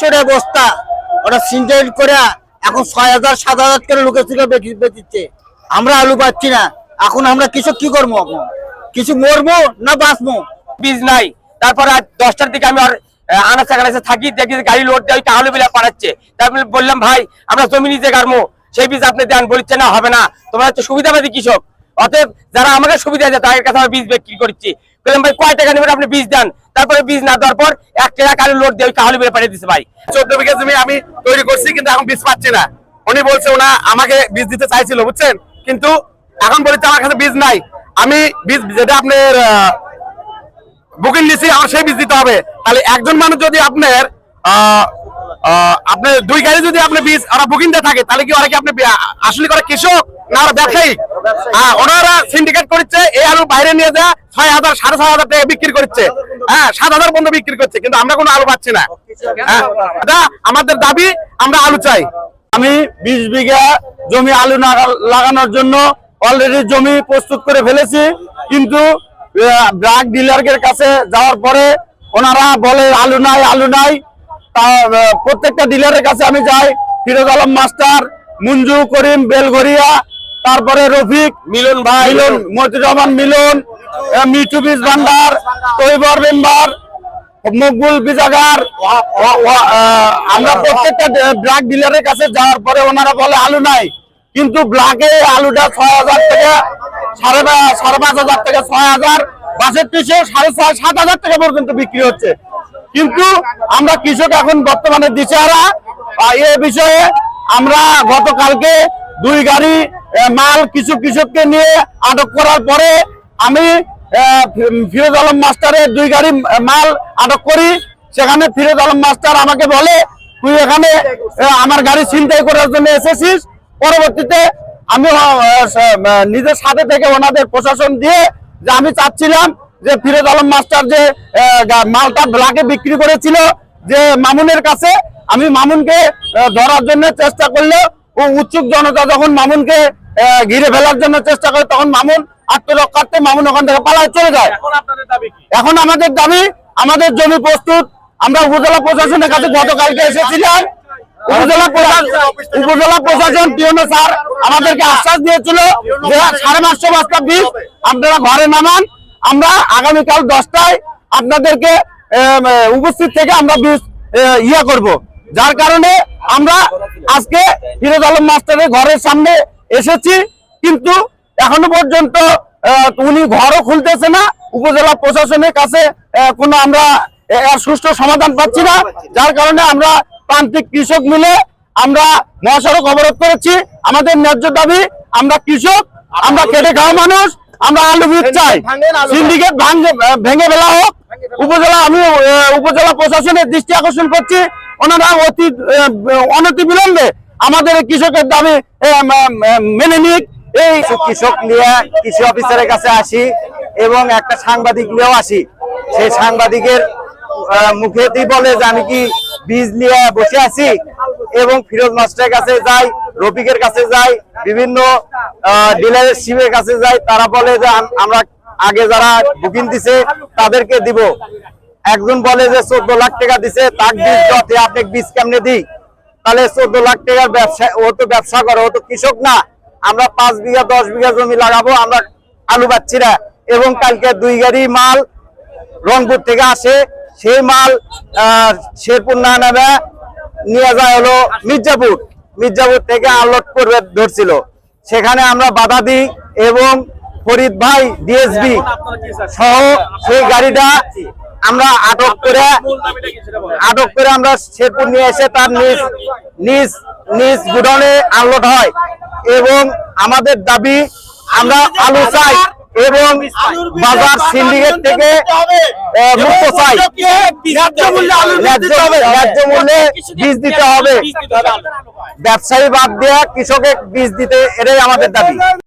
টাকা বস্তা। ওটা সিন্টাইল করে এখন ছয় হাজার, সাত হাজার করে লোকের বেচি- বেচিচ্ছে আমরা আলু পাচ্ছি না। এখন আমরা কিছু কি করব? এখন কিছু মরবো না বাঁচবো? বীজ নাই। তারপর আজ দশটার দিকে আমি আর আনাচে কানাচে থাকি, দেখি গাড়ি লোড দেয় কাহালু বিলা পাঠাচ্ছে তারপরে বললাম, ভাই, আমরা জমি নিতে গাড়বো সেই বীজ আপনি দেন বলছে না, হবে না। তোমরা হচ্ছে সুবিধাবাদী কৃষক। অতএব যারা আমাকে সুবিধা দেয়, তাদের কাছে আমি বীজ বিক্রি করছি বললাম, ভাই, কয় টাকা নেবেন আপনি বীজ দেন? তারপরে বীজ না দেওয়ার পর এক টাকা গাড়ি লোড দিয়ে কাহালু বিলা পাঠিয়ে দিচ্ছে ভাই। চোদ্দ বিঘা জমি আমি তৈরি করছি, কিন্তু এখন বীজ পাচ্ছি না। উনি বলছে, ওনা আমাকে বীজ দিতে চাইছিল, বুঝছেন? কিন্তু এখন বলেছে, আমার কাছে বীজ নাই। আমি বীজ, যেটা আপনার বুকিং নিছি, আমার সেই বীজ দিতে হবে। তাহলে একজন মানুষ যদি আপনার আপনার দুই গাড়ি যদি আপনি বীজ ওরা বুকিং দিয়ে থাকে, তাহলে কি ওরা কি আপনি আসলে করে কৃষক? হ্যাঁ ওনারা সিন্ডিকেট করছে, এই আলু বাইরে নিয়ে সাড়ে ছয় হাজার বিক্রি করছে। হ্যাঁ সাত হাজার বিক্রি করছে, কিন্তু আমরা কোনো আলু পাচ্ছি না। হ্যাঁ আমাদের দাবি, আমরা আলু চাই। আমি বিশ বিঘা জমি আলু লাগানোর জন্য অলরেডি জমি প্রস্তুত করে ফেলেছি, কিন্তু ব্রাক ডিলারের কাছে যাওয়ার পরে ওনারা বলে, আলু নাই আলু নাই। তা প্রত্যেকটা ডিলারের কাছে আমি যাই, ফিরোজ আলম মাস্টার, মুঞ্জু করিম বেলঘরিয়া তারপরে রফিক মিলন ভাই। মিলন মতিউর রহমান মিলন মিঠু বীজ ভান্ডার তৈবর মেম্বার মকবুল বিজাগার। আমরা প্রত্যেকটা ব্ল্যাক ডিলারের কাছে যাওয়ার পরে ওনারা বলে আলু নাই। কিন্তু ব্ল্যাকে আলুটা ছয় হাজার থেকে সাড়ে সাড়ে পাঁচ হাজার থেকে ছয় হাজার বাষট্টিশো সাড়ে ছয় সাত হাজার টাকা পর্যন্ত বিক্রি হচ্ছে। কিন্তু আমরা কৃষক এখন বর্তমানে দিশেহারা। এ বিষয়ে আমরা গতকালকে দুই গাড়ি মাল কিছু কৃষককে নিয়ে আটক করার পরে আমি ফিরোজ আলম মাস্টারের দুই গাড়ি মাল আটক করি। সেখানে ফিরোজ আলম মাস্টার আমাকে বলে, তুই এখানে আমার গাড়ি ছিনতাই করার জন্য এসেছিস। পরবর্তীতে আমি নিজের সাথে থেকে ওনাদের প্রশাসন দিয়ে যে আমি চাচ্ছিলাম যে ফিরোজ আলম মাস্টার যে মালটা ব্লাকে বিক্রি করেছিল, যে মামুনের কাছে। আমি মামুনকে ধরার জন্য চেষ্টা করলে ও উৎসুক জনতা যখন মামুনকে ঘিরে ফেলার জন্য চেষ্টা করে তখন মামুন আত্মরক্ষার্থে মামুন ওখান থেকে পালায় চলে যায়। এখন আমাদের দাবি আমাদের জমি প্রস্তুত আমরা উপজেলা প্রশাসনের কাছে গতকালকে এসেছিলাম। উপজেলা প্রশাসন উপজেলা প্রশাসন পিওনো স্যার আমাদেরকে আশ্বাস দিয়েছিল যে সাড়ে পাঁচশো বস্তা বীজ আপনারা ঘরে নামান। আমরা আগামীকাল দশটায় আপনাদেরকে উপস্থিত থেকে আমরা বীজ আহ, ইয়ে করব। যার কারণে আমরা আজকে ফিরোজ আলম মাস্টারের ঘরের সামনে এসেছি কিন্তু এখনও পর্যন্ত উনি ঘরও খুলতেছে না উপজেলা প্রশাসনের কাছে কোনো আমরা সুষ্ঠু সমাধান পাচ্ছি না। যার কারণে আমরা প্রান্তিক কৃষক মিলে আমরা মহাসড়ক অবরোধ করেছি। আমাদের ন্যায্য দাবি আমরা কৃষক আমরা কেটে খাওয়া মানুষ আমরা আলু বীজ চাই। সিন্ডিকেট ভাঙে ভেঙে ফেলা হোক। উপজেলা আমি উপজেলা প্রশাসনের দৃষ্টি আকর্ষণ করছি। ওনারা অতি অনতি বিলম্বে আমাদের কৃষকের দাবি মেনে নিক। এই কৃষক নিয়ে কৃষি অফিসারের কাছে আসি এবং একটা সাংবাদিক নিয়েও আসি। সেই সাংবাদিকের মুখেতেই বলে যে আমি কি বীজ নিয়ে বসে আছি এবং ফিরোজ মাস্টারের কাছে যাই, রফিকের কাছে যাই, বিভিন্ন ডিলারের শিবের কাছে যাই, তারা বলে যে আমরা আগে যারা বুকিং দিছে তাদেরকে দিব। একজন বলে যে চোদ্দ লাখ টাকা দিছে তাক বীজ আপনি বীজ কেমনে দিই? তাহলে চোদ্দ লাখ টাকার ব্যবসা, ও তো ব্যবসা করে, ও তো কৃষক না। আমরা পাঁচ বিঘা, দশ বিঘা জমি লাগাবো, আমরা আলু না। এবং কালকে দুই গাড়ি মাল রংপুর থেকে আসে, সেই মাল শেরপুর না নেবে নিয়ে যায় হলো মির্জাপুর। মির্জাপুর থেকে আনলোড করবে, ধরছিল। সেখানে আমরা বাধা দিই এবং ফরিদ ভাই, ডিএসবি সহ সেই গাড়িটা আমরা আটক করে আটক করে আমরা শেরপুর নিয়ে এসে তার নিজ নিজ নিজ গুডাউনে আনলোড হয়। এবং আমাদের দাবি আমরা আলু চাই এবং বাজার সিন্ডিকেট থেকে মুক্ত চাই। ন্যায্য মূল্যে বীজ দিতে হবে। ব্যবসায়ী বাদ দিয়ে কৃষকের বীজ দিতে এটাই আমাদের দাবি।